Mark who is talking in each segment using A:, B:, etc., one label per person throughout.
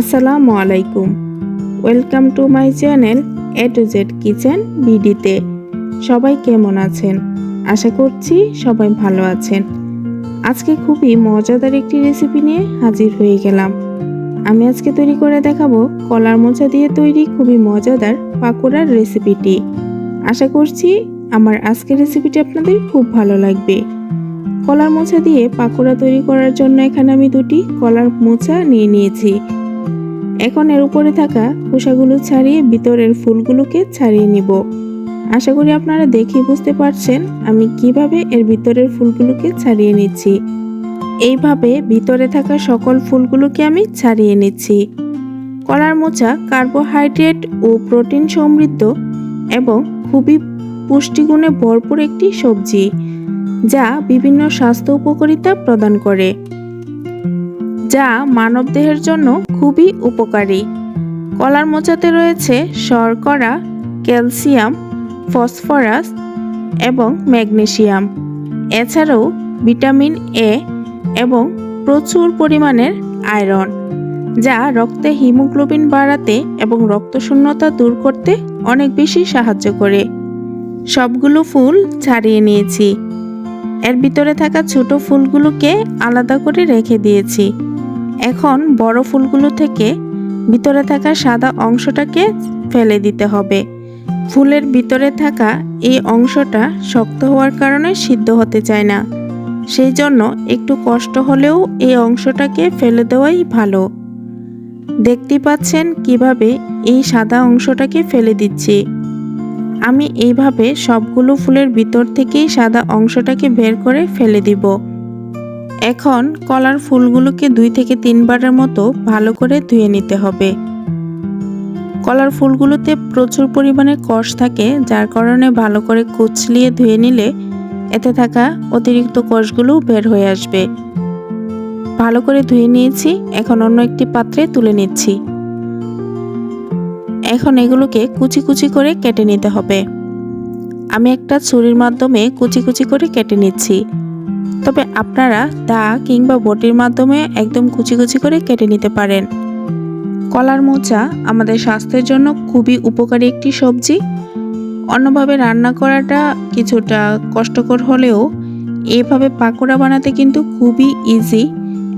A: আসসালামু আলাইকুম। Welcome to my channel A to Z kitchen বিডিতে সবাই কেমন আছেন? আশা করছি সবাই ভালো আছেন। আজকে খুবই মজাদার একটি রেসিপি নিয়ে হাজির হয়ে গেলাম। আমি আজকে তৈরি করে দেখাবো কলার মোচা দিয়ে তৈরি খুবই মজাদার পাকোড়ার রেসিপিটি আশা করছি আমার আজকের রেসিপিটি আপনাদের খুব ভালো লাগবে। কলার মোচা দিয়ে পাকোড়া তৈরি করার জন্য এখানে আমি দুটি কলার মোচা নিয়ে নিয়েছি। এখন এর উপরে থাকা খোসাগুলো ছাড়িয়ে ভিতরের ফুলগুলোকে ছাড়িয়ে নিব। আশা করি আপনারা দেখে বুঝতে পারছেন আমি কীভাবে এর ভিতরের ফুলগুলোকে ছাড়িয়ে নিচ্ছি। এইভাবে ভিতরে থাকা সকল ফুলগুলোকে আমি ছাড়িয়ে নিচ্ছি। কলার মোচা কার্বোহাইড্রেট ও প্রোটিন সমৃদ্ধ এবং খুবই পুষ্টিগুণে ভরপুর একটি সবজি, যা বিভিন্ন স্বাস্থ্য উপকারিতা প্রদান করে, যা মানবদেহের জন্য খুবই উপকারী। কলার মোচাতে রয়েছে শর্করা, ক্যালসিয়াম, ফসফরাস এবং ম্যাগনেসিয়াম। এছাড়াও ভিটামিন এ এবং প্রচুর পরিমাণের আয়রন, যা রক্তে হিমোগ্লোবিন বাড়াতে এবং রক্তশূন্যতা দূর করতে অনেক বেশি সাহায্য করে। সবগুলো ফুল ছাড়িয়ে নিয়েছি। এর ভিতরে থাকা ছোট ফুলগুলোকে আলাদা করে রেখে দিয়েছি। এখন বড় ফুলগুলো থেকে ভিতরে থাকা সাদা অংশটাকে ফেলে দিতে হবে। ফুলের ভিতরে থাকা এই অংশটা শক্ত হওয়ার কারণে সিদ্ধ হতে চায় না। সেই জন্য একটু কষ্ট হলেও এই অংশটাকে ফেলে দেওয়াই ভালো। দেখতে পাচ্ছেন কীভাবে এই সাদা অংশটাকে ফেলে দিচ্ছি। আমি এইভাবে সবগুলো ফুলের ভিতর থেকেই সাদা অংশটাকে বের করে ফেলে দিব। এখন কলার ফুলগুলোকে দুই থেকে তিনবারের মতো ভালো করে ধুয়ে নিতে হবে। কলার ফুলগুলোতে প্রচুর পরিমাণে কষ থাকে, যার কারণে ভালো করে কুচলিয়ে ধুয়ে নিলে এতে থাকা অতিরিক্ত কষগুলো বের হয়ে আসবে। ভালো করে ধুয়ে নিয়েছি, এখন অন্য একটি পাত্রে তুলে নিচ্ছি। এখন এগুলোকে কুচি কুচি করে কেটে নিতে হবে। আমি একটা ছুরির মাধ্যমে কুচি কুচি করে কেটে নিচ্ছি। তবে আপনারা দা কিংবা বটির মাধ্যমে একদম কুচি কুচি করে কেটে নিতে পারেন। কলার মোচা আমাদের স্বাস্থ্যের জন্য খুবই উপকারী একটি সবজি। অন্যভাবে রান্না করাটা কিছুটা কষ্টকর হলেও এভাবে পাকোড়া বানাতে কিন্তু খুবই ইজি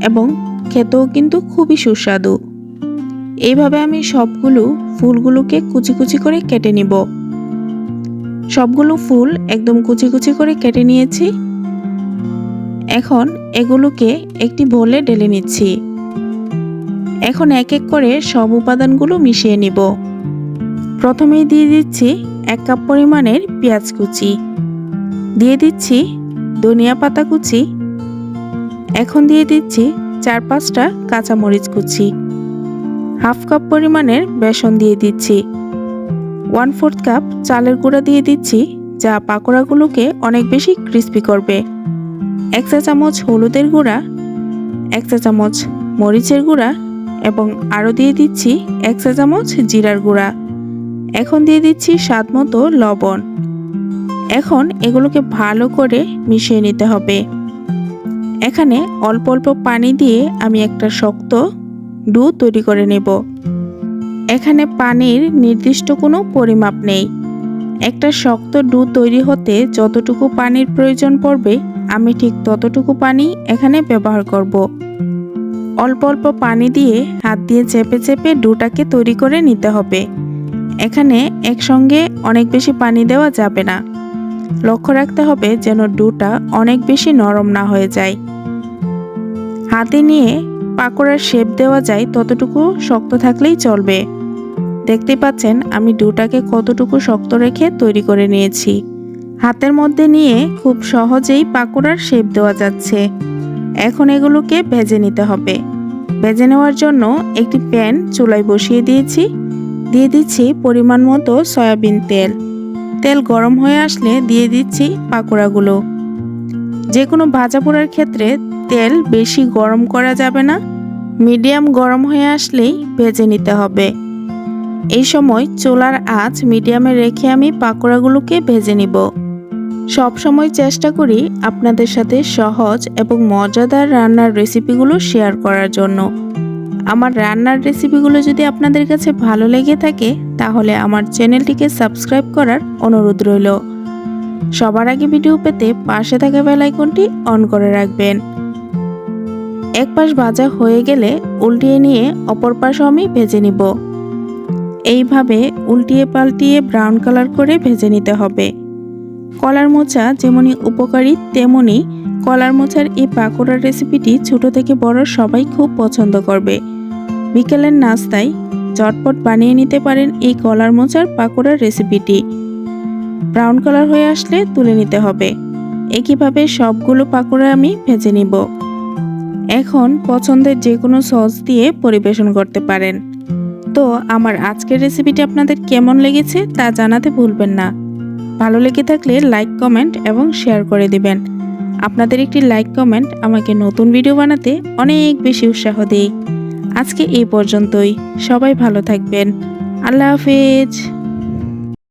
A: এবং খেতেও কিন্তু খুবই সুস্বাদু। এইভাবে আমি সবগুলো ফুলগুলোকে কুচি কুচি করে কেটে নিব। সবগুলো ফুল একদম কুচি কুচি করে কেটে নিয়েছি। এখন এগুলোকে একটি ভোলে ঢেলে নিচ্ছি। এখন এক এক করে সব উপাদানগুলো মিশিয়ে নিব। প্রথমেই দিয়ে দিচ্ছি এক কাপ পরিমাণের পেঁয়াজ কুচি। দিয়ে দিচ্ছি ধনিয়া পাতা কুচি। এখন দিয়ে দিচ্ছি চার পাঁচটা কাঁচামরিচ কুচি। হাফ কাপ পরিমাণের বেসন দিয়ে দিচ্ছি। ওয়ান ফোর্থ কাপ চালের গুঁড়া দিয়ে দিচ্ছি, যা পাকোড়াগুলোকে অনেক বেশি ক্রিস্পি করবে। এক চা চামচ হলুদের গুঁড়া, এক চা চামচ মরিচের গুঁড়া এবং আরও দিয়ে দিচ্ছি এক চা চামচ জিরার গুঁড়া। এখন দিয়ে দিচ্ছি স্বাদ মতো লবণ। এখন এগুলোকে ভালো করে মিশিয়ে নিতে হবে। এখানে অল্প অল্প পানি দিয়ে আমি একটা শক্ত ডু তৈরি করে নেব। এখানে পানির নির্দিষ্ট কোনো পরিমাপ নেই। একটা শক্ত ডু তৈরি হতে যতটুকু পানির প্রয়োজন পড়বে, আমি ঠিক ততটুকু পানি এখানে ব্যবহার করব। অল্প অল্প পানি দিয়ে হাত দিয়ে চেপে চেপে ডুটাকে তৈরি করে নিতে হবে। এখানে একসঙ্গে অনেক বেশি পানি দেওয়া যাবে না। লক্ষ্য রাখতে হবে যেন ডুটা অনেক বেশি নরম না হয়ে যায়। হাতে নিয়ে পাকোড়ার শেপ দেওয়া যায় ততটুকু শক্ত থাকলেই চলবে। দেখতে পাচ্ছেন আমি ডুটাকে কতটুকু শক্ত রেখে তৈরি করে নিয়েছি। হাতের মধ্যে নিয়ে খুব সহজেই পাকোড়ার শেপ দেওয়া যাচ্ছে। এখন এগুলোকে ভেজে নিতে হবে। ভেজে নেওয়ার জন্য একটি প্যান চুলায় বসিয়ে দিয়েছি। দিয়ে দিচ্ছি পরিমাণ মতো সয়াবিন তেল। তেল গরম হয়ে আসলে দিয়ে দিচ্ছি পাকোড়াগুলো। যে কোনো ভাজা পোড়ার ক্ষেত্রে তেল বেশি গরম করা যাবে না। মিডিয়াম গরম হয়ে আসলেই ভেজে নিতে হবে। এই সময় চুলার আঁচ মিডিয়ামে রেখে আমি পাকোড়াগুলোকে ভেজে নিব। সব সময় চেষ্টা করি আপনাদের সাথে সহজ এবং মজাদার রান্নার রেসিপিগুলো শেয়ার করার জন্য। আমার রান্নার রেসিপিগুলো যদি আপনাদের কাছে ভালো লেগে থাকে, তাহলে আমার চ্যানেলটিকে সাবস্ক্রাইব করার অনুরোধ রইল। সবার আগে ভিডিও পেতে পাশে থাকা বেল আইকনটি অন করে রাখবেন। এক পাশ ভাজা হয়ে গেলে উল্টিয়ে নিয়ে অপর পাশও আমি ভেজে নিব। এইভাবে উল্টিয়ে পাল্টিয়ে ব্রাউন কালার করে ভেজে নিতে হবে। কলার মোচা যেমনই উপকারী, তেমনি কলার মোচার এই পাকোড়ার রেসিপিটি ছোট থেকে বড় সবাই খুব পছন্দ করবে। বিকেলের নাস্তায় চটপট বানিয়ে নিতে পারেন এই কলার মোচার পাকোড়ার রেসিপিটি ব্রাউন কালার হয়ে আসলে তুলে নিতে হবে। একইভাবে সবগুলো পাকোড়া আমি ভেজে নিব। এখন পছন্দের যে কোনো সস দিয়ে পরিবেশন করতে পারেন। তো আমার আজকের রেসিপিটি আপনাদের কেমন লেগেছে তা জানাতে ভুলবেন না। ভালো লেগে থাকলে লাইক কমেন্ট এবং শেয়ার করে দিবেন। আপনাদের একটি লাইক কমেন্ট আমাকে নতুন ভিডিও বানাতে অনেক বেশি উৎসাহ দেয়। আজকে এই পর্যন্তই। সবাই ভালো থাকবেন। আল্লাহ হাফেজ।